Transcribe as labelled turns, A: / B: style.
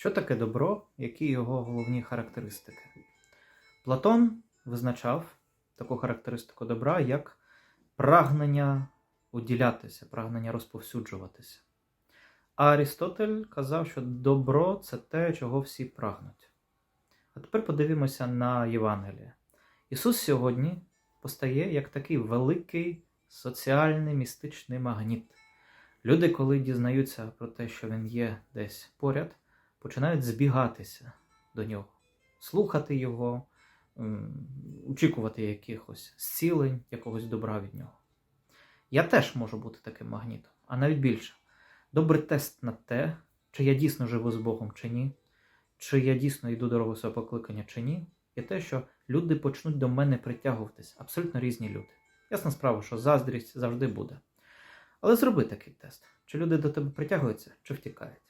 A: Що таке добро, які його головні характеристики? Платон визначав таку характеристику добра як прагнення уділятися, прагнення розповсюджуватися. А Арістотель казав, що добро це те, чого всі прагнуть. А тепер подивимося на Євангеліє. Ісус сьогодні постає як такий великий соціальний містичний магніт. Люди, коли дізнаються про те, що він є десь поряд, починають збігатися до нього, слухати його, очікувати якихось зцілень, якогось добра від нього. Я теж можу бути таким магнітом, а навіть більше. Добрий тест на те, чи я дійсно живу з Богом чи ні, чи я дійсно йду дорогу свого покликання чи ні, є те, що люди почнуть до мене притягуватись, абсолютно різні люди. Ясна справа, що заздрість завжди буде. Але зроби такий тест: чи люди до тебе притягуються, чи втікають.